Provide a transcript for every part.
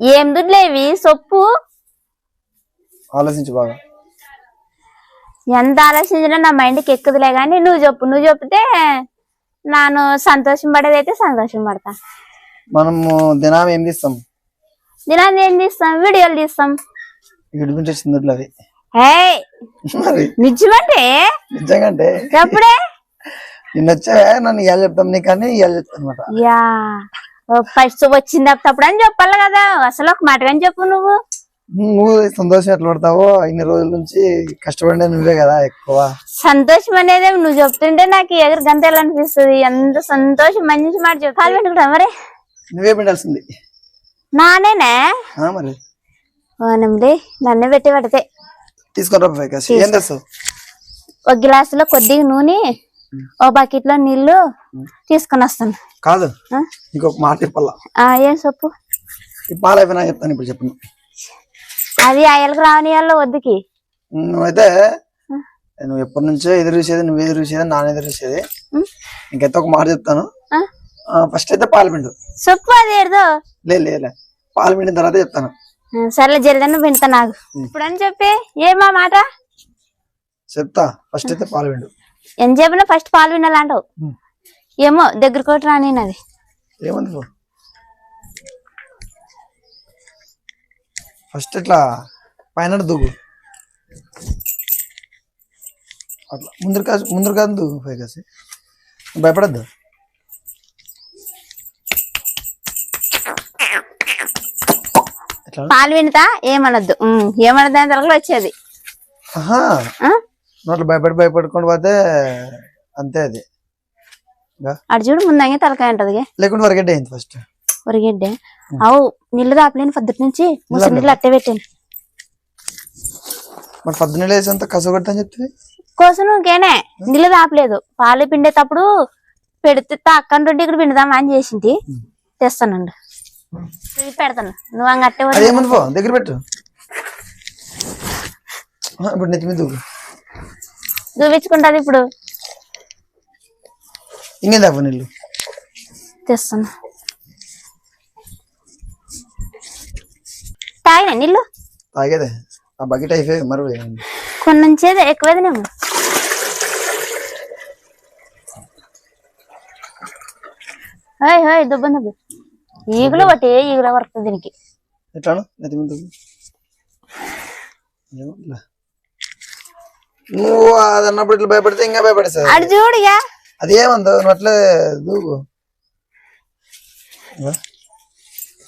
ఏం దుడ్లేవి సొప్పు? ఆలోచించు బాగా. ఎంత ఆలోచించినా నా మైండ్కి ఎక్కుదులే కానీ నువ్వు చెప్పు. నువ్వు చెప్తే నేను సంతోషం పడేదైతే సంతోషం పడతా. మనము దినం ఏం తీస్తాం? దినాన్ని ఏం తీస్తాం? వీడియోలు తీస్తాం. వీడి గురించి వచ్చింది అవి హే మరి? నిజమంటే? నిజంగా అంటే చెప్పుడే నిన్న వచ్చా నన్ను ఇవాళ చెప్తాం నీకు కానీ ఇవాళ చెప్తాను అనమాట యా. ఫస్ట్ వచ్చింది అప్పుడు అని చెప్పాలి కదా. అసలు ఒక మాట కానీ చెప్పు నువ్వు. నువ్వు సంతోషం ఎట్లా పడతావో ఇన్ని రోజుల నుంచి కష్టపడిన నువ్వే కదా ఎక్కువ. సంతోషం అనేది నువ్వు చెప్తుంటే నాకు ఎగురు గంతలు అనిపిస్తుంది. ఎంత సంతోషం మంచి మాట చెప్పు. కాలు పెట్టుకుంటా మరి? నువ్వే పెట్టాల్సింది. నానేనే? మరి. నన్ను పెట్టి పడితే. తెస్తావు ఒక గ్లాసులో కొద్దిగా నూనె ఓ బకెట్లో నీళ్ళు తీసుకొని వస్తాను. కాదు? ఇంకొక మాట చెప్పాలా? ఏం సొప్పు ఈ పాలు అయిపోయినా చెప్తాను ఇప్పుడు చెప్పను అది అయ్యలకు రావనియాల్లో వద్దుకి. నువ్వైతే నువ్వు ఎప్పటి నుంచో ఎదురు చూసేది నువ్వు ఎదురు చూసేది నాన్న ఎదురు చూసేది? ఇంకైతే ఒక మాట చెప్తాను? ఫస్ట్ అయితే పాలు పిండు. సొప్పు అది ఏదో లే లే లే. పాలు పిండిన తర్వాత చెప్తాను. సర్లే జల్దన్న వింటా నాకు. ఇప్పుడు అని చెప్పి ఏమా మాట? చెప్తా. ఫస్ట్ అయితే పాలు పిండు. ఎంత చెప్పినా ఫస్ట్ పాలు వినాలంటావు. ఏమో దగ్గర కొట్టి రాని అది ఏమంది ఫస్ట్ ఇట్లా పైన దువ్వు. అట్లా ముందర కాదు ముందర కాదు దువ్వు పై కాసి. భయపడద్దు. పాలు వింటా ఏమనొద్దు. ఏమనొద్దు అని తరగలు వచ్చేది. ఆహా? నోట్లు భయపడి భయపడుకొని పోతే అంతే అది. అటు చూడు ముందంగా తలకాయ ఉంటది లేకుంటే వరకెట్ అయింది ఫస్ట్ ఒరిగడ్డే అవు నీళ్ళు దాపలేని పద్ధతి నుంచి. ముసలి నీళ్ళు అట్టే పెట్టాను. మరి పొద్దున్న లేచేంత కసగొట్టని చెప్తే? కోసం నువ్వుకేనే నీళ్ళు దాపలేదు. పాలు పిండేటప్పుడు పెడితే అక్కడి నుండి ఇక్కడ పిండుదామా అని చేసింది. తెస్తానండి. పెడతాను. నువ్వు అంగ అట్టే వదిలేయ్. అదేముంది పో దగ్గర పెట్టు. ఇప్పుడు నెత్తి మీద చూపించుకుంటది ఇప్పుడు. ఇంకేం తాపు నీళ్ళు? తెస్తాను తాగిన నీళ్ళు? తాగేదే. ఆ బకెట్ అయిపోయి మరి కొన్ని నుంచేది ఎక్కువేదినేమో. హాయ్ హాయ్ దుబ్బ దుబ్బు. ఈగలు ఒకటి ఈగల వరకు దీనికి. ఎట్లాను నెత్తి మీద దువ్వు ఏమో ఇలా. నువ్వు అది అన్నప్పుడు ఇట్లా భయపడితే ఇంకా భయపడేస్తా అటు చూడుగా. అది ఏమందో నువ్వు అట్లే దూకు.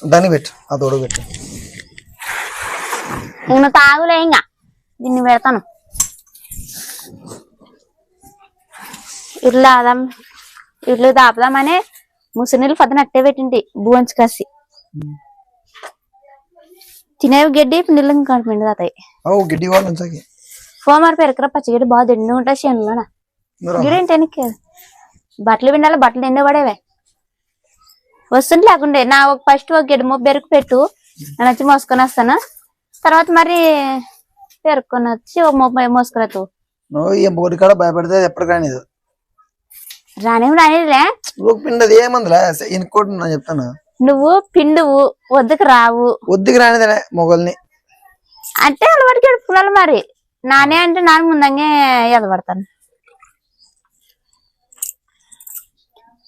దానికి పెట్టు ఆ తోడు పెట్టు. నేను తాగులే ఇంకా. దీన్ని పెడతాను. ఇల్లు ఆదాం ఇల్లు దాపుదామనే ముసినీళ్ళు పక్కన అట్టే పెట్టింది భువంచి కాసి తినేవి గడ్డి నీళ్ళు ఇంకా పిండి తాతాయి అవు గిడ్డి వాళ్ళు ఫోమార్ పెరకర పచ్చిగడ్డి బాగా దిండి ఉంటాయి చేనులోన గిడేంటి వెనక్కి? బట్టలు పిండాలి బట్టలు ఎండ పడేవే. వస్తుంది లేకుండే నా ఒక ఫస్ట్ ఒక గిడ్డ మొబ్బు పెరుకు పెట్టు నేను వచ్చి మోసుకొని వస్తాను. తర్వాత మరి పెరుక్కొని వచ్చి ఒక మొబ్బ వస్తావు నువ్వు ఈ బోడి కాడ భయపడితే రానేం రానిలే నువ్వు పిండది ఏమందిలే? ఇనుకోటి నేను చెప్తాను. నువ్వు పిండువు వద్దకు రావు. ఒద్దుకు రానిదే మొగల్ని. అంటే అలవాటు గడుపుకోవాలి మరి. నానే అంటే నాన్న ముందంగే ఎదబడతాను.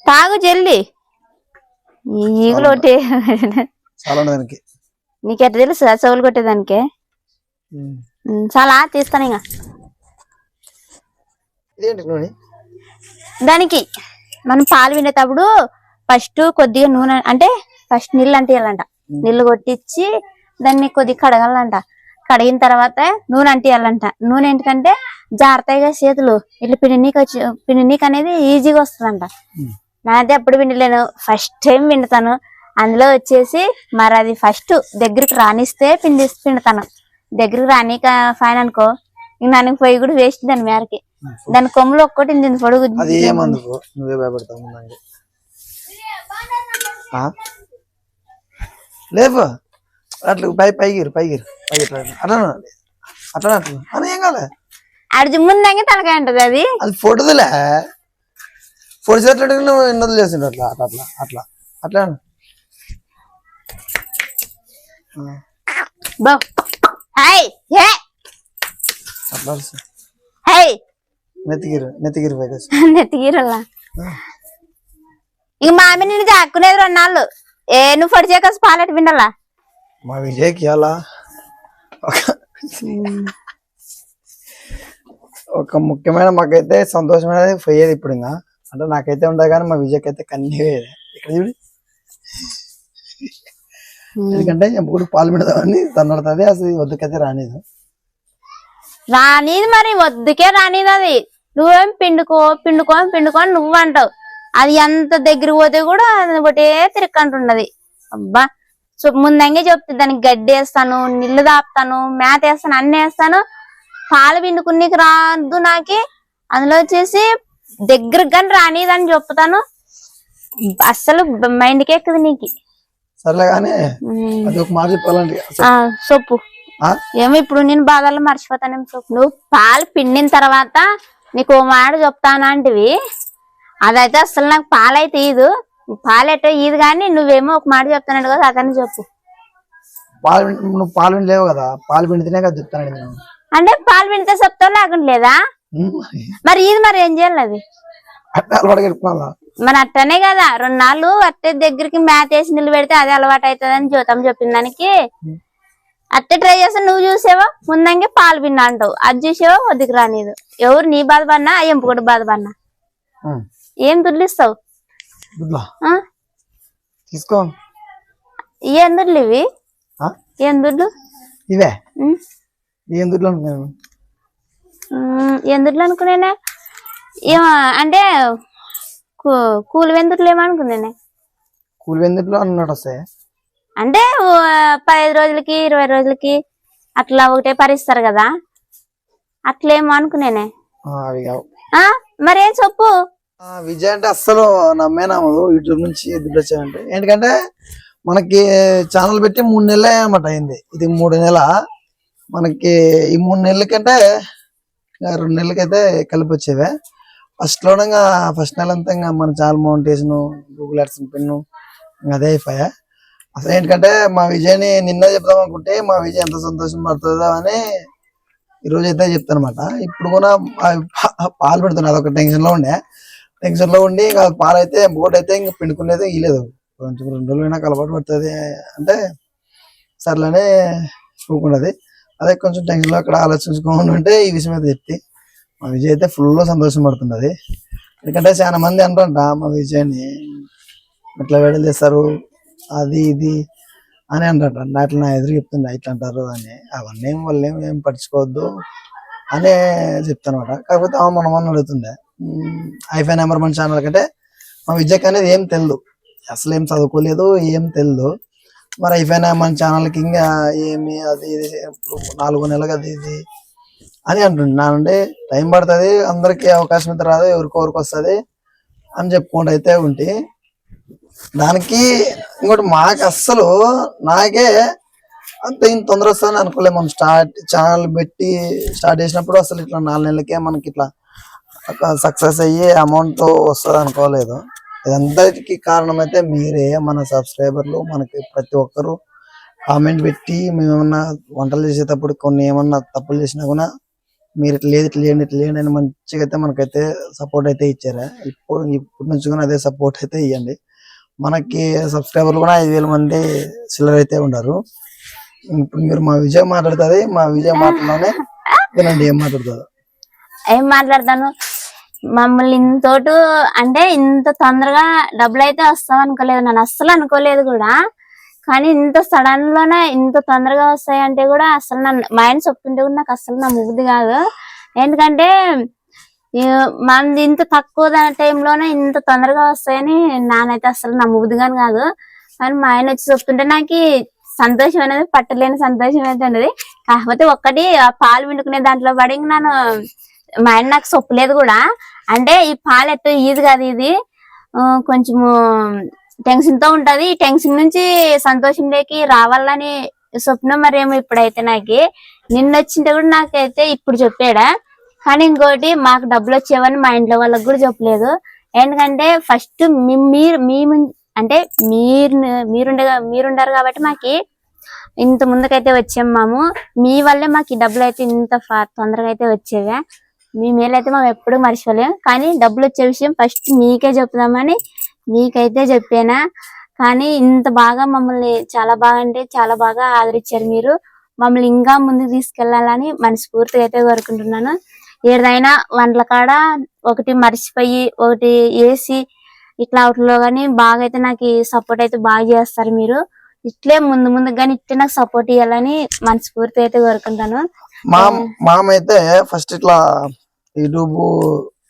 తాగు జల్ది. ఈ ఈగలు ఒకటి దానికి. నీకెట్ట తెలుసు చెవులు కొట్టేదానికే చాలా తీస్తాను ఇంకా దానికి మనం పాలు వినేటప్పుడు ఫస్ట్ కొద్దిగా నూనె అంటే ఫస్ట్ నీళ్ళు అంటియాలంట. నీళ్ళు కొట్టించి దాన్ని కొద్దిగా కడగాలంట. కడిగిన తర్వాత నూనె అంటియాలంట. నూనె ఎందుకంటే జాగ్రత్తగా చేతులు ఇట్లా పిండినీకి వచ్చి పిండినీకి అనేది ఈజీగా వస్తుందంట. నాది ఎప్పుడు పిండలేను ఫస్ట్ టైం పిండుతాను. అందులో వచ్చేసి మరి అది ఫస్ట్ దగ్గరికి రానిస్తే పిండి పిండుతాను. దగ్గరికి రానిక ఫైన్ అనుకో. ఇంక నాకు పొయ్యి కూడా వేస్ట్ దాని మేరకి. దాని కొమ్ములు ఒక్కటి దీని పొడుగు? లేపు. అట్లా పై పైగిరు పైగిరు అట్లా అట్లా అట్లా అని ఏం కాలే? అడిచి ముందంగా తలకాయ ఉంటది అది? అది ఫోటోదిలే. ఫోటో చేసినట్టు నువ్వు అట్లా అట్లా అట్లా అట్లా అట్లా అను. ఆ, బో. హై హే. అట్లా అరుసు. హై. నెత్తిగిరు నెత్తిగిరు పైకి నెత్తిగిరల్లా ఇంక మా ఆమె నిన్ను దాక్కునేది రెండు నాళ్ళు. ఏ నువ్వు పొడి చేయక పాలెట్ పిండాలా? మా విజయ్కి అలా ఒక ముఖ్యమైన మాకైతే సంతోషమైనది పోయేది ఇప్పుడు ఇంకా అంటే నాకైతే ఉండదు కానీ మా విజయ్కి అయితే కన్నీ ఇక్కడ చూడు. ఎందుకంటే ఎప్పుడు పాలు పెడదామని తన్నడుతుంది అసలు వద్దుకైతే రానిది. రానిది మరి వద్దుకే రానిది అది. నువ్వేం పిండుకో పిండుకో పిండుకో నువ్వు అంటావు అది ఎంత దగ్గర పోతే కూడా అది ఒకటే తిరక్కంటున్నది. అబ్బా. సో ముందంగే చెప్తే దానికి గడ్డి వేస్తాను నీళ్ళు దాపుతాను మేత వేస్తాను అన్ని వేస్తాను. పాలు పిండుకునేకి రాదు నాకి. అందులో వచ్చేసి దగ్గరకు కానీ రానిదని చెప్తాను. అస్సలు మైండ్కి ఎక్కదు నీకు. సర్లే కానీ సొప్పు? ఏమో ఇప్పుడు నేను బాధల్లో మర్చిపోతానేమో సొప్పు నువ్వు పాలు పిండిన తర్వాత నీకు ఓ మాట చెప్తానంటివి అదైతే అసలు నాకు పాలైతే ఈదు పాలైతే ఈదు కానీ నువ్వేమో ఒక మాట చెప్తానంటు కదా అతన్ని చెప్పు. పాలు నువ్వు పాలు లేవు కదా పాలు పిండితేనే కదా చెప్తాను నేను. అంటే పాలు పిండితే చెప్తావు లేకుండా లేదా? మరి ఇది మరి ఏం చేయాలి అది? మరి అట్టనే కదా రెండు నాళ్ళు అట్టే దగ్గరికి మేత వేసి నిల్లు పెడితే అదే అలవాటు అవుతుంది అని చూద్దాం చెప్పిన దానికి అట్టే ట్రై చేస్తే నువ్వు చూసావా? ముందంగే పాలు పిండి అంటావు. అది చూసావా? వద్దుకు రానిదు. ఎవరు నీ బాధపడినా ఎంపుకొడు బాధపడినా. ఏం ఆ? తీసుకో. ఏం దుడ్లు ఇవి? ఏం దుడ్లు ఇవే. ఏం దుడ్లు అనుకున్నాను ఏం దుడ్లు అనుకునేనే ఏమో అంటే కూలి వెందుట్లు ఏమనుకునేనే కూలి వెందుట్లో అన్నట్టు వస్తాయి అంటే ఓ, పదహైదు రోజులకి ఇరవై రోజులకి అట్లా ఒకటే పరిస్తారు కదా. అట్లేమో అనుకునేనే మరేం చెప్పు? ఆ, విజయ్ అంటే అస్సలు నమ్మే నమ్మదు యూట్యూబ్ నుంచి దుడ్డు వచ్చాయంటే ఎందుకంటే మనకి ఛానల్ పెట్టి మూడు నెలలే అన్నమాట అయింది. ఇది మూడు నెల. మనకి ఈ మూడు నెలల కంటే రెండు నెలలకైతే కలిపి వచ్చేవే. ఫస్ట్ లోనంగా ఫస్ట్ నెల అంతా ఇంకా మన ఛానల్ మౌంటేషన్ గూగుల్ యాడ్స్ పిన్ను అదే అయిపోయా. అసలు ఏంటంటే మా విజయ్ని నిన్న చెప్దాం అనుకుంటే మా విజయ్ ఎంత సంతోషం పడుతుందో అని ఈరోజు అయితే చెప్తాను అనమాట ఇప్పుడు కూడా పాలు పెడుతున్నా అదొక టెన్షన్లో ఉండే. టెన్షన్లో ఉండి ఇంకా పాలైతే బోట్ అయితే ఇంకా పిండుకునేది ఇలేదు కొంచెం రెండు రోజులు అయినా అలవాటు పడుతుంది అంటే సర్లనే చూకున్నది అదే కొంచెం టెన్షన్లో అక్కడ ఆలోచించుకోకుండా అంటే ఈ విషయం అయితే చెప్తే మా విజయ్ అయితే ఫుల్ సంతోషం పడుతున్నది. ఎందుకంటే చాలా మంది అంటారంట మా విజయ్ని ఇట్లా వేడలు చేస్తారు? అది ఇది అని అంటారు అట్లా నా ఎదురు చెప్తుండే ఇట్లా అంటారు అని. అవన్నీ వాళ్ళు ఏం పట్టించుకోవద్దు అనే చెప్తానమాట. అనమాట కాకపోతే ఆమె మనం అడుగుతుండే ఐఫై నెంబర్ మన ఛానల్ కంటే మా విద్యకి అనేది ఏం తెలియదు అసలు ఏం చదువుకోలేదు ఏం తెలియదు మరి ఐఫై మన ఛానల్కి ఇంకా ఏమి అది ఇది ఇప్పుడు నాలుగు నెలలకు అది ఇది. అని అంటుండే. నానండి టైం పడుతుంది అందరికీ అవకాశం అయితే రాదు ఎవరికి ఎవరికి వస్తుంది అని చెప్పుకుంటూ అయితే ఉంటే. దానికి ఇంకోటి మాకు అస్సలు నాకే అంత ఇంత తొందర వస్తుందని అనుకోలేదు. మనం స్టార్ట్ ఛానల్ పెట్టి స్టార్ట్ చేసినప్పుడు అసలు ఇట్లా నాలుగు నెలలకే మనకి ఇట్లా సక్సెస్ అయ్యి అమౌంట్ వస్తుంది అనుకోలేదు. ఇదంతటికి కారణం అయితే మీరే మన సబ్స్క్రైబర్లు. మనకి ప్రతి ఒక్కరు కామెంట్ పెట్టి మేమేమన్నా వంటలు చేసేటప్పుడు కొన్ని ఏమన్నా తప్పులు చేసినా కూడా మీరు ఇట్లా లేదు ఇట్లా లేండి ఇట్లా లేండి అని మంచిగా అయితే మనకైతే సపోర్ట్ అయితే ఇచ్చారా? ఇప్పుడు ఇప్పటి నుంచి కూడా అదే సపోర్ట్ అయితే ఇవ్వండి మనకి సబ్స్క్రైబర్లు కూడా ఐదు వేల మంది సిల్లర్ అయితే ఉన్నారు. ఇప్పుడు మీరు మా విజయ్ మాట్లాడుతుంది. మా విజయ్ మాటలోనే వినండి ఏం మాట్లాడుతుంది. ఏం మాట్లాడతాను? మమ్మల్ని ఇంతోటు అంటే ఇంత తొందరగా డబ్బులు అయితే వస్తాం అనుకోలేదు నన్ను అస్సలు అనుకోలేదు కూడా. కానీ ఇంత సడన్లోనే ఇంత తొందరగా వస్తాయంటే కూడా అసలు నన్ను మైండ్ చెప్తుంటే కూడా నాకు అసలు నా ముగ్గుది కాదు. ఎందుకంటే మనది ఇంత తక్కువ టైంలోనే ఇంత తొందరగా వస్తాయని నానైతే అసలు నా ముగ్గుదిగాని కాదు. కానీ మా ఆయన వచ్చి చెప్తుంటే నాకు సంతోషం అనేది పట్టలేని సంతోషం అయితే ఉన్నది కాకపోతే ఒక్కటి ఆ పాలు పిండుకునే దాంట్లో పడి నన్ను మా ఆయన నాకు సొప్పులేదు కూడా. అంటే ఈ పాలు ఎట్టు ఈజీ కాదు ఇది. కొంచెము టెన్షన్తో ఉంటది. ఈ టెన్షన్ నుంచి సంతోషంలోకి రావాలని స్వప్నం మరేమో ఇప్పుడైతే నాకు. నిన్న వచ్చింటే కూడా నాకైతే ఇప్పుడు చెప్పాడా. కానీ ఇంకోటి మాకు డబ్బులు వచ్చేవని మా ఇంట్లో వాళ్ళకి కూడా చెప్పలేదు. ఎందుకంటే ఫస్ట్ మీరు మీ అంటే మీరు మీరుండగా మీరుండారు కాబట్టి మాకి ఇంత ముందుకైతే వచ్చాము మాము. మీ వల్లే మాకు ఈ డబ్బులు అయితే ఇంత తొందరగా అయితే వచ్చేవా. మీ మేలైతే మేము ఎప్పుడు మర్చిపోలేం. కానీ డబ్బులు వచ్చే విషయం ఫస్ట్ మీకే చెప్తామని మీకైతే చెప్పానా? కానీ ఇంత బాగా మమ్మల్ని చాలా బాగా అంటే చాలా బాగా ఆదరించారు మీరు. మమ్మల్ని ఇంకా ముందుకు తీసుకెళ్ళాలని మనస్ఫూర్తిగా అయితే కోరుకుంటున్నాను. ఏదైనా వంటల కాడ ఒకటి మర్చిపోయి ఒకటి వేసి ఇట్లా అవుట్లో కానీ బాగా అయితే నాకు సపోర్ట్ అయితే బాగా చేస్తారు మీరు. ఇట్లే ముందు ముందు కానీ ఇట్లే నాకు సపోర్ట్ ఇవ్వాలని మనస్ఫూర్తి అయితే కోరుకుంటాను. మామ్ మామ అయితే ఫస్ట్ ఇట్లా యూట్యూబ్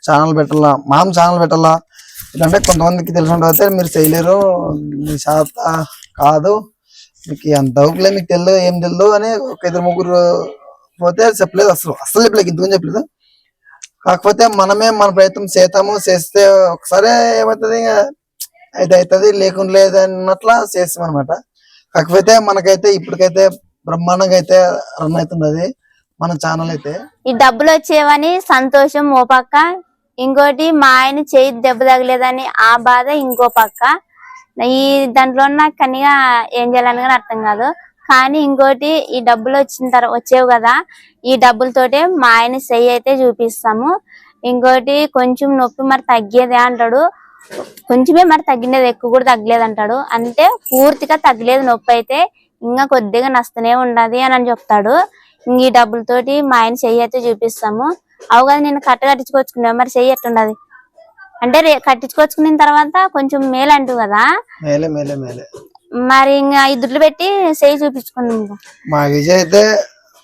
ఛానల్ పెట్టాలా? మామ ఛానల్ పెట్టాలా? ఎందుకంటే కొంతమందికి తెలిసి అయితే మీరు చేయలేరు. మీ శాత కాదు. మీకు ఎంత ఊపిలే మీకు తెలియదు ఏం తెలియదు అని ఒక ఇద్దరు ముగ్గురు పోతే చెప్పలేదు అసలు. అసలు చెప్పలేదు ఇంతకుని చెప్పలేదు. కాకపోతే మనమే మన ప్రయత్నం చేస్తాము చేస్తే ఒకసారి ఏమవుతుంది అయితే అవుతుంది లేకుండా లేదు అన్నట్లా చేస్తాం అనమాట కాకపోతే మనకైతే ఇప్పటికైతే బ్రహ్మాండంగా అయితే రన్ అవుతున్నది మన ఛానల్ అయితే. ఈ డబ్బులు వచ్చేవని సంతోషం ఓ పక్క. ఇంకోటి మా ఆయన చేయి దెబ్బ తగలేదని ఆ బాధ ఇంకో పక్క. ఈ దాంట్లో నాకు కనిగా ఏం చేయాలని కానీ అర్థం కాదు. కానీ ఇంకోటి ఈ డబ్బులు వచ్చిన తర్వాత వచ్చేవి కదా. ఈ డబ్బులతోటే మా ఆయన సెయ్యి అయితే చూపిస్తాము. ఇంకోటి కొంచెం నొప్పి మరి తగ్గేదే అంటాడు. కొంచెమే మరి తగ్గినది ఎక్కువ కూడా తగ్గలేదు అంటాడు. అంటే పూర్తిగా తగ్గలేదు నొప్పి అయితే ఇంకా కొద్దిగా నస్తూనే ఉండదు అని అని చెప్తాడు. ఈ డబ్బులతోటి మా ఆయన చెయ్యి అయితే చూపిస్తాము. అవు కదా నేను కట్ట కట్టించుకొచ్చుకున్నావు మరి చెయ్యి ఎట్టుండదు? అంటే రే కట్టించుకొచ్చుకున్న తర్వాత కొంచెం మేలు అంటూ కదా? మేలే మేలే మేలే. మరి ఇంకా ఈ దుడ్లు పెట్టి చెయ్యి చూపించుకుందాం. మా విజయ్ అయితే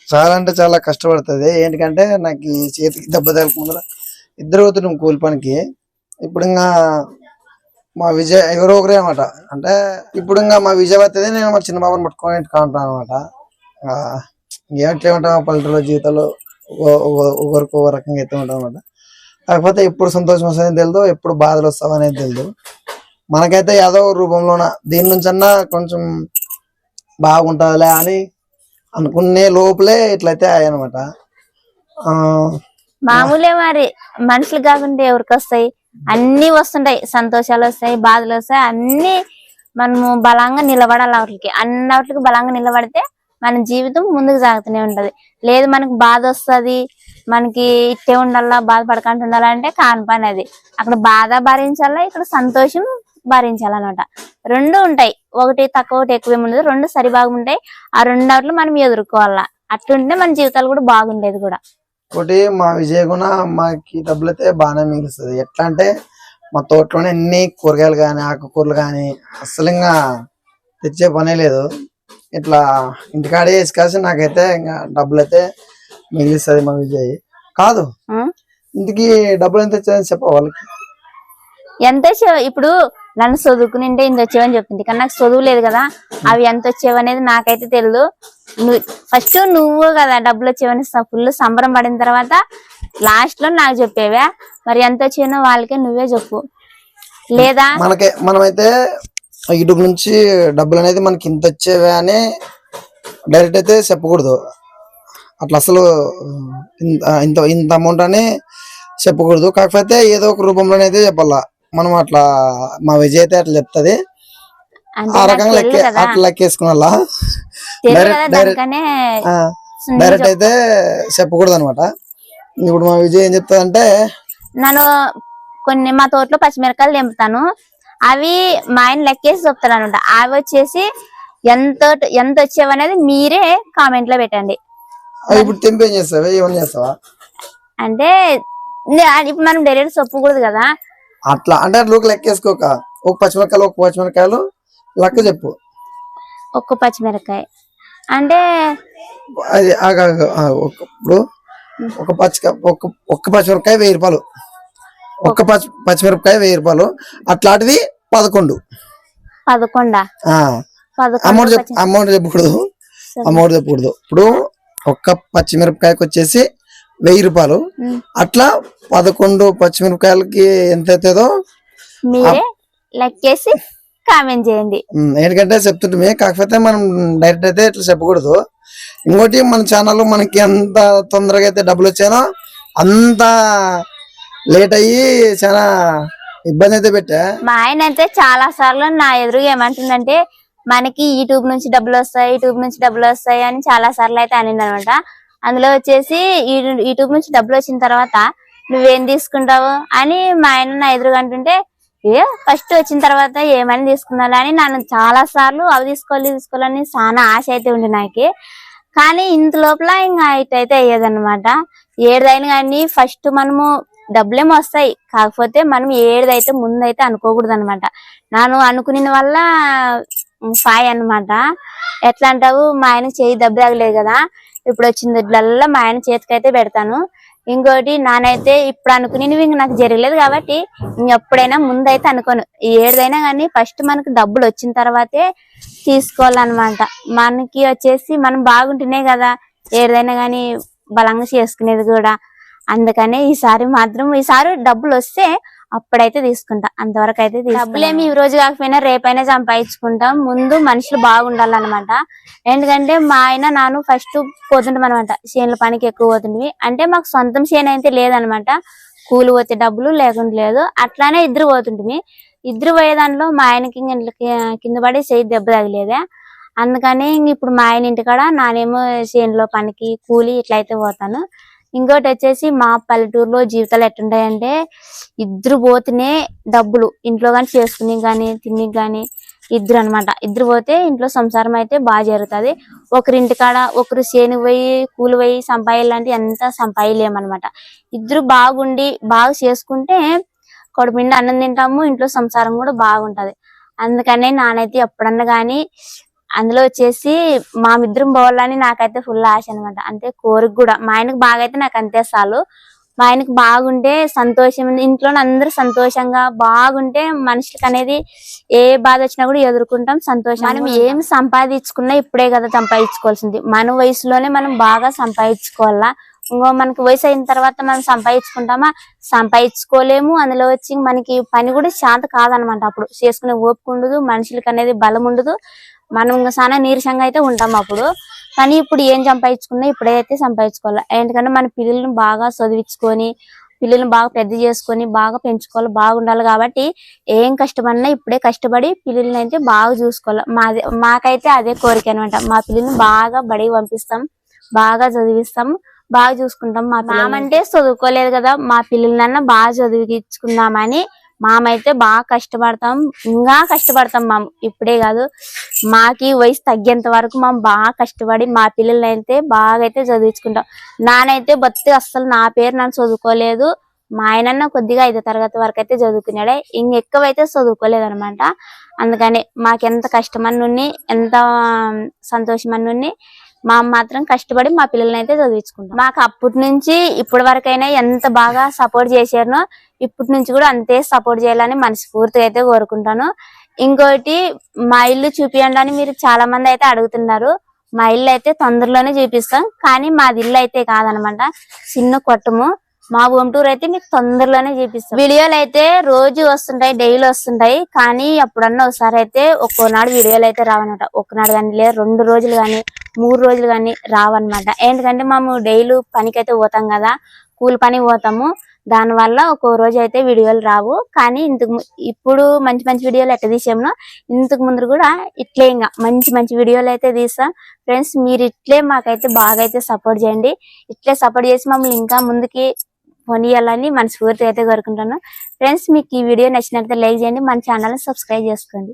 చాలా అంటే చాలా కష్టపడుతుంది. ఏంటంటే నాకు ఈ చేతికి దెబ్బ తగలకుండా ఇద్దరు అవుతున్నాం కూలి పనికి. ఇప్పుడు ఇంకా మా విజయ్ ఎవరో ఒకరే అనమాట అంటే ఇప్పుడు ఇంకా మా విజయ్ వస్తుంది నేను మా చిన్న బాబుని పట్టుకొని ఇంటికి ఉంటాను అనమాట ఉంటాం పల్లెటూరు జీవితాలు ఒకరికి ఒక రకంగా అయితే ఉంటాం అనమాట కాకపోతే ఎప్పుడు సంతోషం వస్తుందని తెలియదు ఎప్పుడు బాధలు వస్తామనేది తెలియదు మనకైతే ఏదో రూపంలోన దీని నుంచి అన్నా కొంచెం బాగుంటుందిలే అని అనుకునే లోపలే ఇట్లయితే అయ్యనమాట మామూలే మరి. మనుషులు కాకుండా ఎవరికి వస్తాయి? అన్ని వస్తుంటాయి. సంతోషాలు వస్తాయి బాధలు వస్తాయి. అన్ని మనము బలంగా నిలబడాలి. వాటికి అన్నటికి బలంగా నిలబడితే మన జీవితం ముందుకు సాగుతూనే ఉంటది. లేదు మనకి బాధ వస్తది మనకి ఇట్టే ఉండాలా బాధపడకుండా ఉండాలంటే కాని పని అది. అక్కడ బాధ భరించాలా ఇక్కడ సంతోషం భరించాలన్నమాట. రెండు ఉంటాయి. ఒకటి తక్కువ ఒకటి ఎక్కువ ఉండదు. రెండు సరిబాగా ఉంటాయి. ఆ రెండాట్లు మనం ఎదుర్కోవాలా. అట్లుంటే మన జీవితాలు కూడా బాగుండేది కూడా. ఒకటి మా విజయ గుణ మాకి డబ్బులు అయితే బాగానే మిగులుస్తుంది. ఎట్లా అంటే మా తోటలోనే అన్ని కూరగాయలు కానీ ఆకుకూరలు కానీ అసలు తెచ్చే పనే లేదు. ఇట్లా ఇంటికాడే వేసుకాల్సి నాకైతే ఇంకా డబ్బులు అయితే మిగిలిస్తుంది మా విజయ్. కాదు? ఇంటికి డబ్బులు ఎంత వచ్చాయని చెప్ప వాళ్ళకి. ఎంత ఇప్పుడు నన్ను చదువుకునింటే ఇంత వచ్చేవని చెప్తుంది కానీ నాకు చదువు లేదు కదా. అవి ఎంత వచ్చేవనేది నాకైతే తెలియదు నువ్వు ఫస్ట్ నువ్వు కదా డబ్బులు వచ్చేవని ఫుల్ సంబరం పడిన తర్వాత లాస్ట్లో నాకు చెప్పేవే. మరి ఎంత వచ్చేనో వాళ్ళకే నువ్వే చెప్పు. లేదా మనకే మనమైతే యూట్యూబ్ నుంచి డబ్బులు అనేది మనకి ఇంత వచ్చేవే అని డైరెక్ట్ అయితే చెప్పకూడదు అట్లా అసలు ఇంత ఇంత అమౌంట్ అని చెప్పకూడదు. కాకపోతే ఏదో ఒక రూపంలోనైతే చెప్పాలా. మనం అట్లా మా విజయ్ అయితే అట్లా చెప్తుంది. ఆ రకంగా లెక్క అట్లా లెక్కేసుకున్నా డైరెక్ట్ అయితే చెప్పకూడదు అనమాట ఇప్పుడు మా విజయ్ ఏం చెప్తాదంటే నన్ను కొన్ని మా తోటలో పచ్చిమిరకాయలు తెంపుతాను. అవి మా ఆయన లెక్కేసి చెప్తాను అనమాట అవి వచ్చేసి ఎంత ఎంత వచ్చేవనేది మీరే కామెంట్లో పెట్టండి. అవి ఇప్పుడు తెంపి ఏం చేస్తావా? ఏమని చేస్తావా? అంటే ఇప్పుడు మనం డైరెక్ట్ చెప్పకూడదు కదా. అట్లా అంటే అట్లా లెక్కేసుకోక. ఒక పచ్చిమిరకాయలు ఒక పచ్చిమిరకాయలు లెక్క చెప్పు. ఒక్క పచ్చిమిరకాయ అంటే అది ఇప్పుడు ఒక పచ్చి ఒక ఒక్క పచ్చిమిరపకాయ వెయ్యి రూపాయలు. ఒక్క పచ్చి పచ్చిమిరపకాయ వెయ్యి రూపాయలు. అట్లాంటిది పదకొండు. పదకొండా? అమౌంట్ చెప్ అమౌంట్ చెప్పకూడదు. అమౌంట్ చెప్పకూడదు. ఇప్పుడు ఒక్క పచ్చిమిరపకాయకి వచ్చేసి వెయ్యి రూపాయలు. అట్లా పదకొండు పచ్చిమిరపకాయలకి ఎంత అవుతుందో మీరే లెక్కేసి కామెంట్ చేయండి. ఎందుకంటే చెప్తుంటే కాకపోతే మనం డైరెక్ట్ అయితే ఇట్లా చెప్పకూడదు. ఇంకోటి మన ఛానల్ మనకి ఎంత తొందరగా అయితే డబ్బులు వచ్చానో అంత లేట్ అయ్యి చాలా ఇబ్బంది అయితే పెట్టా. మా ఆయన అయితే చాలా సార్లు నా ఎదురుగా ఏమంటుందంటే మనకి యూట్యూబ్ నుంచి డబ్బులు వస్తాయి యూట్యూబ్ నుంచి డబ్బులు వస్తాయి అని చాలా సార్లు అయితే అనింది అనమాట అందులో వచ్చేసి యూట్యూబ్ నుంచి డబ్బులు వచ్చిన తర్వాత నువ్వేం తీసుకుంటావు? అని మా ఆయన నా ఎదురుగా అంటుంటే ఏ ఫస్ట్ వచ్చిన తర్వాత ఏమైనా తీసుకున్నాను అని నన్ను చాలా సార్లు అవి తీసుకోవాలి తీసుకోవాలని చాలా ఆశ అయితే ఉంది నాకు. కానీ ఇంత లోపల ఇంకా ఇటైతే అయ్యేదన్నమాట. ఏదైనా కానీ ఫస్ట్ మనము డబ్బులేమో వస్తాయి కాకపోతే మనం ఏదైతే ముందైతే అనుకోకూడదు అనమాట నాను అనుకున్న వల్ల ఫాయ్ అన్నమాట. ఎట్లా అంటావు? మా ఆయన చేయి దెబ్బ తగలేదు కదా. ఇప్పుడు వచ్చిన దుడ్లల్లా మా ఆయన చేతికైతే పెడతాను. ఇంకోటి నానైతే ఇప్పుడు అనుకునేవి ఇంక నాకు జరగలేదు కాబట్టి ఇంకెప్పుడైనా ముందైతే అనుకోను. ఏదైనా కానీ ఫస్ట్ మనకు డబ్బులు వచ్చిన తర్వాతే తీసుకోవాలన్నమాట. మనకి వచ్చేసి మనం బాగుంటేనే కదా. ఏదైనా కానీ బలంగా చేసుకునేది కూడా. అందుకనే ఈసారి మాత్రం ఈసారి డబ్బులు వస్తే అప్పుడైతే తీసుకుంటా. అంతవరకు అయితే డబ్బులేమి ఈ రోజు కాకపోయినా రేపైనా సంపాదించుకుంటాం. ముందు మనుషులు బాగుండాలన్నమాట. ఎందుకంటే మా ఆయన నాను ఫస్ట్ పోతుంటాం అనమాట చేనుల పనికి ఎక్కువ పోతుంటివి. అంటే మాకు సొంతం చేను అయితే లేదనమాట కూలి పోతే డబ్బులు లేకుండా లేదు. అట్లానే ఇద్దరు పోతుంటిమి. ఇద్దరు పోయే దాంట్లో మా ఆయనకి కింద పడి చేయి దెబ్బ తగిలేదే. అందుకని ఇప్పుడు మా ఆయన ఇంటికాడ నానేమో చేనులో పనికి కూలి ఇట్లా అయితే పోతాను. ఇంకోటి వచ్చేసి మా పల్లెటూరులో జీవితాలు ఎట్టుంటాయంటే ఇద్దరు పోతేనే డబ్బులు ఇంట్లో కానీ చేసుకుని కానీ తిని కానీ ఇద్దరు అన్నమాట ఇద్దరు పోతే ఇంట్లో సంసారం అయితే బాగా జరుగుతుంది. ఒకరి ఇంటికాడ ఒకరు చేను పోయి కూలి పోయి సంపాదించాలంటే ఎంత సంపాయలేమనమాట ఇద్దరు బాగుండి బాగా చేసుకుంటే కడుపు అన్నం తింటాము ఇంట్లో సంసారం కూడా బాగుంటది. అందుకనే నానైతే ఎప్పుడన్నా కానీ అందులో వచ్చేసి మా ఇద్దరం పోవాలని నాకైతే ఫుల్ ఆశ అన్నమాట. అంటే కోరిక కూడా. మా ఆయనకు బాగా అయితే నాకు అంతే చాలు. మా ఆయనకు బాగుంటే సంతోషం. ఇంట్లో అందరూ సంతోషంగా బాగుంటే మనుషులకి అనేది ఏ బాధ వచ్చినా కూడా ఎదుర్కొంటాం సంతోషం మనం ఏం సంపాదించుకున్నా ఇప్పుడే కదా సంపాదించుకోవాల్సింది. మన వయసులోనే మనం బాగా సంపాదించుకోవాలా? ఇంకో మనకి వయసు అయిన తర్వాత మనం సంపాదించుకుంటామా? సంపాదించుకోలేము. అందులో వచ్చి మనకి పని కూడా శాంత కాదనమాట అప్పుడు. చేసుకునే ఓపిక ఉండదు మనుషులకి అనేది బలం ఉండదు. మనం ఇంకా చాలా నీరసంగా అయితే ఉంటాం అప్పుడు. కానీ ఇప్పుడు ఏం సంపాదించుకున్నా ఇప్పుడైతే సంపాదించుకోవాలి. ఎందుకంటే మన పిల్లల్ని బాగా చదివించుకొని పిల్లల్ని బాగా పెద్ద చేసుకొని బాగా పెంచుకోవాలి బాగుండాలి కాబట్టి ఏం కష్టపడినా ఇప్పుడే కష్టపడి పిల్లల్ని అయితే బాగా చూసుకోవాలి. మాది మాకైతే అదే కోరిక అనమాట మా పిల్లల్ని బాగా బడికి పంపిస్తాం బాగా చదివిస్తాం బాగా చూసుకుంటాం మా మామంటే చదువుకోలేదు కదా మా పిల్లలన్నా బాగా చదివించుకుందామని మామైతే బాగా కష్టపడతాం ఇంకా కష్టపడతాం మా ఇప్పుడే కాదు మాకి వయసు తగ్గేంత వరకు మేము బాగా కష్టపడి మా పిల్లల్ని అయితే బాగా అయితే చదివించుకుంటాం. నానైతే బతికి అస్సలు నా పేరు నన్ను చదువుకోలేదు. మా ఆయనన్న కొద్దిగా ఐదో తరగతి వరకు అయితే చదువుకున్నాడే. ఇంక ఎక్కువైతే చదువుకోలేదు అనమాట అందుకని మాకెంత కష్టమన్నుని ఎంత సంతోషమన్నుని మా అమ్మ మాత్రం కష్టపడి మా పిల్లల్ని అయితే చదివించుకుంటాం మాకు అప్పటి నుంచి ఇప్పటి వరకైనా ఎంత బాగా సపోర్ట్ చేశారనో ఇప్పటి నుంచి కూడా అంతే సపోర్ట్ చేయాలని మనస్ఫూర్తిగా అయితే కోరుకుంటాను. ఇంకోటి మా ఇల్లు చూపియండి అని మీరు చాలా మంది అయితే అడుగుతున్నారు. మా ఇల్లు అయితే తొందరలోనే చూపిస్తాం. కానీ మాది ఇల్లు అయితే కాదనమాట. చిన్న కొట్టము. మా హోమ్ టూర్ అయితే మీకు తొందరలోనే చూపిస్తాం. వీడియోలు అయితే రోజు వస్తుంటాయి డైలీ వస్తుంటాయి. కానీ అప్పుడన్నా ఒకసారి అయితే ఒక్కోనాడు వీడియోలు అయితే రావన్నమాట ఒకనాడు కానీ లేదా రెండు రోజులు కానీ మూడు రోజులు కానీ రావన్నమాట ఎందుకంటే మేము డైలీ పనికైతే పోతాం కదా కూలి పని పోతాము. దాని వల్ల ఒక్కో రోజు అయితే వీడియోలు రావు. కానీ ఇంతకు ఇప్పుడు మంచి మంచి వీడియోలు ఎట్లా తీసాము ఇంతకు ముందు కూడా ఇట్లే ఇంకా మంచి మంచి వీడియోలు అయితే తీస్తాం. ఫ్రెండ్స్ మీరు ఇట్లే మాకైతే బాగా అయితే సపోర్ట్ చేయండి. ఇట్లే సపోర్ట్ చేసి మమ్మల్ని ఇంకా ముందుకి కొనియాలని మనస్ఫూర్తిగా అయితే కోరుకుంటాను ఫ్రెండ్స్ మీకు ఈ వీడియో నచ్చినట్లయితే లైక్ చేయండి మన ఛానల్ సబ్స్క్రైబ్ చేసుకోండి.